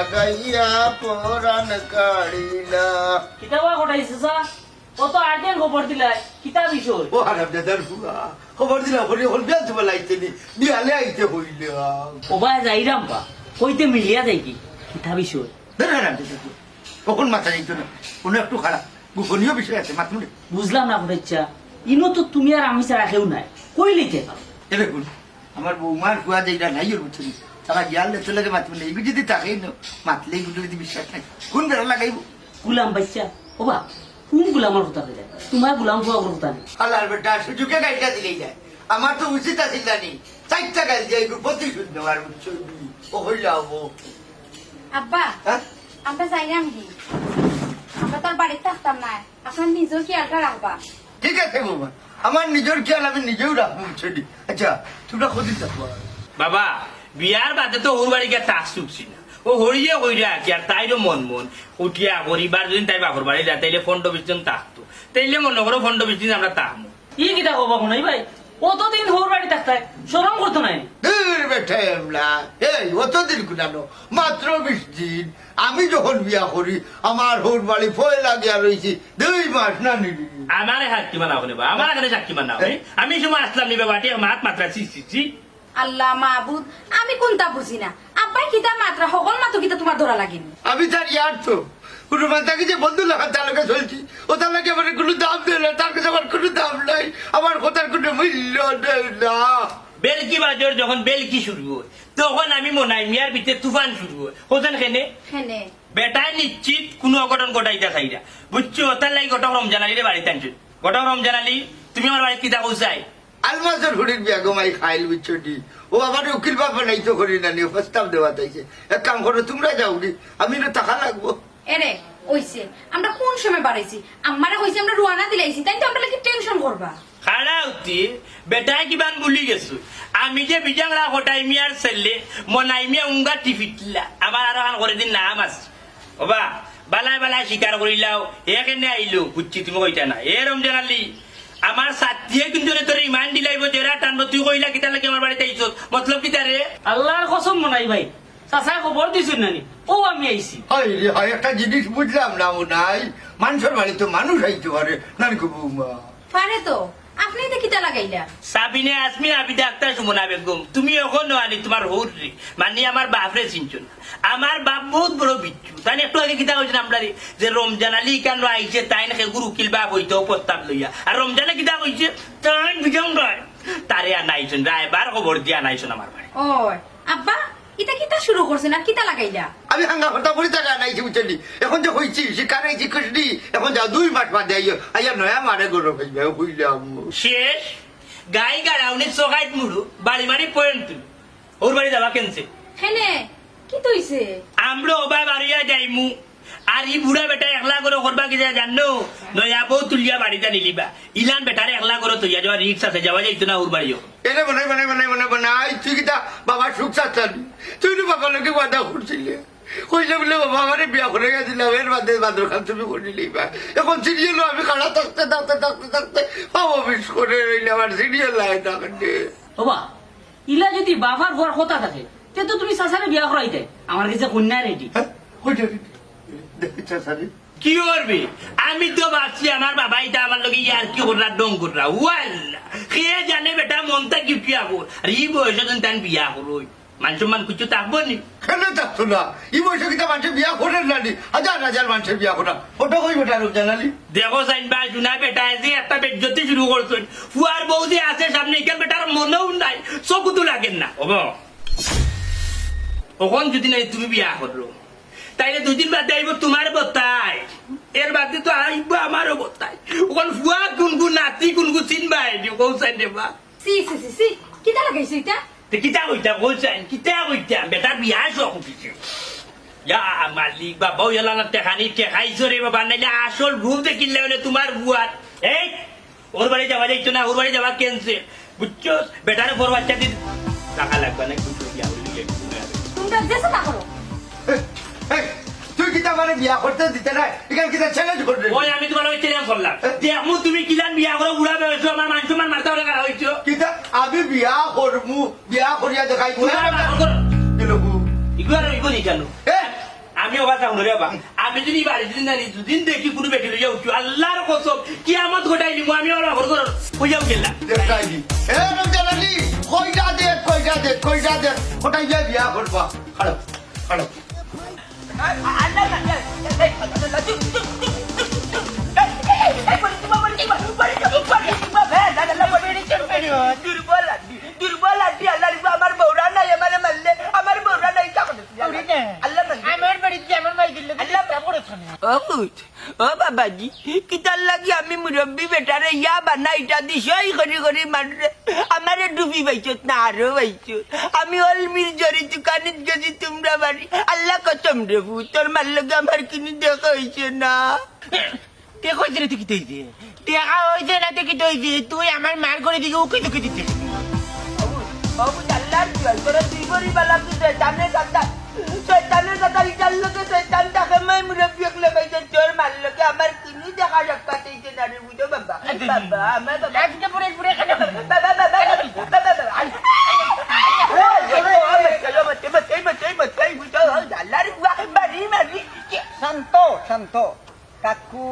লাগাইয়া পরাণ কাড়িলা কিতাবা ঘটাইছে সা কত আর্জেন্ট খবর দিলাই কিতা বিষয় ও দাদার বুয়া খবর হরি হল তোমার লাইতে নি বিয়ালে আইতে হইলাম ওবা যাইরাম পা কইতে মিলিয়া যাই কি কিতা বিষয় দাদার বুয়া কখন মাথা যাইতো না কোনো একটু খারাপ গোপনীয় বিষয় আছে মাথা বুঝলাম না ঘটাইছা ইনো তো তুমি আর আমি ছাড়া কেউ নাই কইলে কে এ দেখুন আমার বৌমার কুয়া যেটা নাই ওর তারা গিয়াল লেতে লাগে মাতবে না এগুলো যদি তাকেই না মাতলে এগুলো যদি বিশ্বাস নাই কোন বেড়া লাগাইব? গুলাম বাচ্চা ওবা কোন গুলামের কথা কইলা? তোমার গুলাম হওয়া কথা নেই। আল্লাহর বেটা সুযোগে গাড়িটা দিলেই যায়। আমার তো উচিত আছিল জানি। চারটা গাড়ি দিয়ে এগুলো প্রতিশোধ নেওয়ার ও হইলাম ও আব্বা হ্যাঁ? আমরা যাইলাম কি আমরা তোর বাড়িতে থাকতাম না। আপনার নিজের খেয়ালটা রাখবা। ঠিক আছে বৌমা আমার নিজের খেয়াল আমি নিজেও রাখব আচ্ছা তোমরা খোঁজি থাকব? বাবা বিয়ার বাদে তো ওর বাড়ি গিয়ে তাস চুকছি না ও হরিয়ে হইরা কি আর তাইরও মন মন। উঠিয়া হরিবার যদি তাই বাপর বাড়ি যায় তাইলে ফন্ড বিশজন তাকতো তাইলে মনে করো ফন্ড বিশজন আমরা তাকমো ই কিতা কবা কোনাই ভাই? কতদিন হোর বাড়ি থাকতে শরম করতো নাই? দূর বেটা এমলা। এই অতদিন কুনানো মাত্র বিশ দিন। আমি যখন বিয়া করি আমার হোর বাড়ি ফয় লাগিয়া রয়েছি দুই মাস না নিলি আমার সাক্ষী মানাও নেবা আমার এখানে সাক্ষী মানাও আমি সময় আসলাম নিবে বাটি মাত মাত্রা আল্লাহ মাহবুদ আমি কোনটা বুঝি না? আব্বাই কিতা মাত্রা সকল মাত্র কিতা তোমার ধরা লাগেনি। আমি তার ইয়ার তো। কোনো মাতাকে যে বন্ধু লাগা তার লোকে চলছি। ও তার লোকে আমার কোনো দাম দেয় না তার কাছে আমার কোনো দাম নাই আমার কথার কোনো মূল্য নেই না। বেলকি বাজর যখন বেলকি শুরু হয়? তখন আমি মনাই মিয়ার ভিতরে তুফান শুরু হয়। হোসেন খেনে? হেনে বেটায় নিশ্চিত কোনো অঘটন ঘটাইতে চাইরা বুঝছ? তার লাগি গটক রমজান আলী রে বাড়িতে আনছো। গটক রমজান আলী তুমি আমার বাড়িতে কিতা কৌসাই আলমাসের হুড়ির বিয়া গোমাই খাইল বুঝছি ও আমার উকিল বাবা নাই তো করি না নিয়ে প্রস্তাব দেওয়া তাইছে। এক কাম করো তোমরা যাও নি আমি না টাকা লাগবো। এরে ওইছে আমরা কোন সময় বাড়াইছি? আমারে হইছে আমরা রুয়ানা দিলাইছি তাই তো আমরা লাগি টেনশন করবা। খাড়া উঠি বেটায় কিবান বুলি গেছো। আমি যে বিজাংরা হটাই মিয়ার ছেলে মনাই মিয়া উঙ্গা টিফিটলা আমার আরও হান করে দিন নাম আছে। ওবা বালাই বালাই স্বীকার করিলাও এ কেনে আইলো বুঝছি তুমি কইতা না এ রমজান আলী। আমার সাথে কিন্তু তোর ইমান দিলাইব জেরা টানবো তুই কইলা কিতা লাগে আমার বাড়িতে আইছ মতলব কিতা রে আল্লাহর কসম মনাই ভাই। চাচা খবর দিছুন নানি? ও আমি আইছি হয় রে হয় একটা জিনিস বুঝলাম না ও নাই মানুষের বাড়িতে মানুষ আইতে পারে নানি খুব পারে তো আপনি তো কিতা লাগাইলা সাবিনে আসমি আবিদা আক্তার সুমনা বেগম। তুমি এখন আনি তোমার হৌর মানে আমার বাপরে চিনছ না আমার বাপ বহুত বড় বিচ্ছু। তাই একটু আগে কিতা কইছেন আমরা যে রমজান আলী কেন আইছে তাই নাকি গুরু উকিল বাপ প্রস্তাব লইয়া। আর রমজানে কিতা কইছে? তাই বিজম রায়। তারে আনাইছেন রায়বার খবর দিয়া আনাইছেন আমার বাড়ি। ও আব্বা ইতা কিতা শুরু করছেন? আর কিতা লাগাইলা? আমি হাঙ্গা বলি টাকা বুঝলি এখন যে হইছি শিকার আইছি খুশনি এখন যাও দুই মাস বাদে আইও আইয়া নয়া মারে গরম হইবে হইলাম শেষ। গাই গাড়াউনি চকাইত মুড়ু বাড়ি মারি পয়েন্ট তুলি ওর বাড়ি যাবা কেনছে? হেনে কি তৈছে? আমরা ওবা বাড়িয়া যাইমু। আর ই বুড়া বেটা একলা করে করবা কি জানো? নয়া বউ তুলিয়া বাড়িতে নিলিবা। ইলান বেটারে একলা করে তৈয়া যাওয়া রিক্স আছে যাওয়া যাইতো না ওর বাড়িও। এনে বানাই বানাই বানাই বানাই বানাই তুই কিতা বাবা সুখ চাচ্ছালি তুই তো বাবা লোকে বাধা করছিলে? কইলে বলে বাবা আমারে বিয়া করে গেছিলাম এর বাদে বাদর খান তুমি করিলি এখন সিরিয়াল আমি খাড়া থাকতে থাকতে থাকতে থাকতে বাবা বিশ করে রইলে আমার সিরিয়াল লাই থাকতে ওবা ইলা যদি বাবার ঘর কথা থাকে তে তো তুমি চাচারে বিয়া করাইতে আমার কাছে কন্যা রেডি হ্যাঁ কইটা দেখি সারি কি করবে? আমি তো ভাবছি আমার বাবা এটা আমার লগে ইয়ার কি কররা ডং কররা। ওয়াল্লা কে জানে বেটা মনটা কি বিয়া কর আর ই বয়সে তান বিয়া করই মান সম্মান কিছু থাকব নি কেন থাকতো না? এই বয়সে কিতা মানুষের বিয়া করেন না নি? হাজার হাজার মানুষের বিয়া করা ওটা কই বেটা রূপ জানালি? দেখো সাইন বা শুনা বেটা যে একটা বেজ্জতি শুরু করছেন ফুয়ার বউ যে আছে সামনে ইকেল বেটার মনেও নাই চকু তো লাগেন না। হব ওখন যদি নাই তুমি বিয়া করল তাইলে দুদিন বাদে আইব তোমার বতাই। এর বাদে তো আইব আমারও বতাই। ওখন ফুয়া কোনগু নাতি কোনগু চিনবা আইডিও কৌ চাই দেবা সি সি সি সি কিতা লাগাইছে এটা? তে কিতা কইতা কৌ চাই কিতা কইতা বেটার বিয়া শখ উঠিছে ইয়া মালিক বাবা ইয়ালা না টেকানি টেকাইছো রে বাবা নাইলে আসল রূপ দেখিলে হলে তোমার বুয়ার এই ওর বাড়ি যাওয়া যাইতো না ওর বাড়ি যাওয়া কেনছে বুঝছ বেটারে বড় বাচ্চা দিন টাকা লাগবে না কিছু না। তোমরা যেসে না করো কিতা মানে বিয়া করতে দিতে না এখানে কিতা চ্যালেঞ্জ করবে? ওই আমি তোমার ওই চ্যালেঞ্জ করলাম। দেখমু তুমি কিলান বিয়া করে উড়া বেড়েছো আমার মানুষ তোমার মারতে হলে কারা হইছো? কিতা আমি বিয়া করমু বিয়া করিয়া দেখাই ইগুলো আর ইগো এ! আমি ওবা চাও বাবা। আমি যদি বাড়ি দিন জানি দুদিন দেখি কোনো বেটি লইয়া উঠি আল্লাহর কসম কি আমার ঘটাই দিব আমি ওরা ঘর ঘর গেলাম দেখাইলি। এ রমজান আলী কইটা দে কইটা দে কইটা দে। কোথায় গিয়ে বিয়া করবা। খাড়ো খাড়ো ও কুট ও বাবাজি কিতার লাগি আমি মুরব্বী বেটারে ইয়া বানা ইটা দিছই করি করি মানরে আমারে ডুবি বাইছত না আরও বাইছত আমি অলমির জরি দোকানে গেছি তোমরা বাড়ি। আল্লাহ কসম রে ভূত তোর মার লগে আমার কিনি দেখা হয়েছে না। হয়েছে না তুই কি তৈরি টেকা হয়েছে না তুই কি তৈরি তুই আমার মার করে দিকে ওকে তোকে দিতে বাবু আল্লাহ তোরা তুই করি বালা কি শয়তানে কথা শয়তানের কথা ইটার লগে শয়তান তাকে মাই মুরব্বী একলে বাইছে তোর মার লগে আমার কিনি দেখা রাখা চাইছে না রে বুঝো বাবা বাবা আমার বাবা আজকে পুরে পুরে কেন বাবা বাবা বাবা বাবা আই শান্ত শান্ত কাকু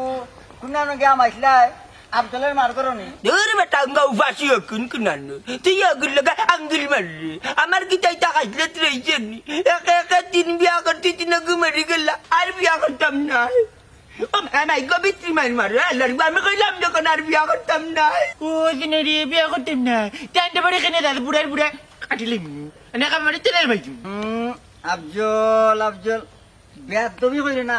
কুনানো গিয়া মাইসলাই আবদলের মার করনি দূর বেটা আঙ্গা উপাসি হকুন কুনানো তুই আগুন লগা আঙ্গুল মারলি আমার কি তাই টাকাইলে রয়েছে নি একে একে তিন বিয়া করতে তিন আগু মারি গেল আর বিয়া করতাম না ও মাই গবিত্রী মার মার আল্লাহর আমি কইলাম যখন আর বিয়া করতাম না ও দিনে রে বিয়া করতাম না জানতে পারি কেন দাদা বুড়ার বুড়া কাটিলে মিনু না কামারে তেলের হুম আফজল আফজল বেয়ার দবি কইলে না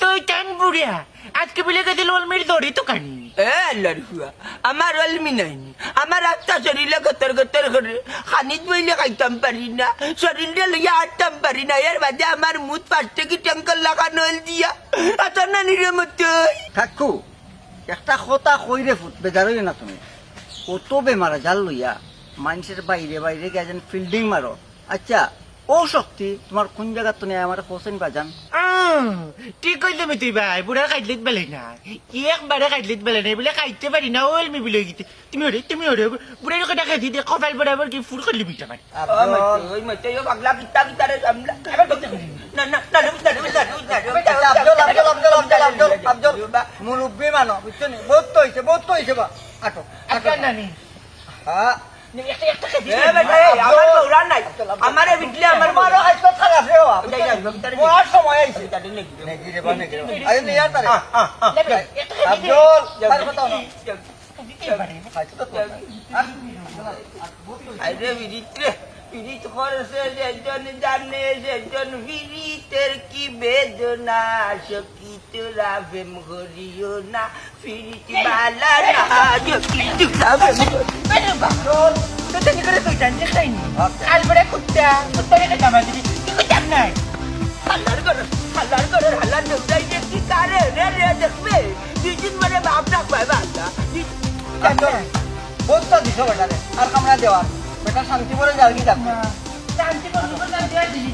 শয়তান বুড়া আজকে বলে গেছিল ওলমির দড়ি তো কানি। এ আল্লাহর বুয়া আমার অলমি নাইনি আমার আত্মা শরীরে গতর গতর করে। খানিত বইলে খাইতাম পারি না শরীরে লইয়া হাঁটতাম পারি না। এর বাদে আমার মুখ পাঁচটা কি ট্যাঙ্কর লাগানো হল দিয়া। আতা না নিরে মতো। কাকু একটা কথা কইরে ফুট বেজারই না তুমি। কত বেমারা জাল লইয়া। মানুষের বাইরে বাইরে গিয়ে যেন ফিল্ডিং মারো। আচ্ছা ও শক্তি তোমার কোন জায়গা তো নেই আমার হোসেন বাজান ঠিক কইলে মি তুই ভাই বুড়ার কাটলিত বেলে না কি একবারে কাটলিত বেলে নাই বলে কাটতে পারি না ওলমি বলে গেছে তুমি ওরে তুমি ওরে বুড়ার কথা খাইতে দিয়ে কপাল বরাবর কি ফুল করলি বিটা মানে আফজল ওই মতো পাগলা কিতা কিতা রে না না না না আচ্ছা, আফজল মুরব্বী মানো বুঝছ নি বহুত তো হয়েছে বহুত তো হয়েছে বা আটো আচ্ছা নানি হ্যাঁ আরে বিরিত্রে বিরিত করছে যেজন জানে সেজন বিরিতের কি বেদনা। সকি তোরা প্রেম না। ফিরিত বালা না সকি তোরা প্রেম না। তেনি করে তুই জানতে চাইনি আলবড়ে কুত্তা কুত্তারে কাটা মাঝি কি কইতাম নাই? হাল্লার করে হাল্লার করে হাল্লার দেউতাই যে কি কারে রে রে দেখবে? দুদিন মানে বাপ ডাক। পাই বাবা আফজল, বহুত তো দিছো বেটা রে। আর কামড়া দেওয়ার বেটা শান্তি করে যাও কি যাব শান্তি না দেয়া দিবি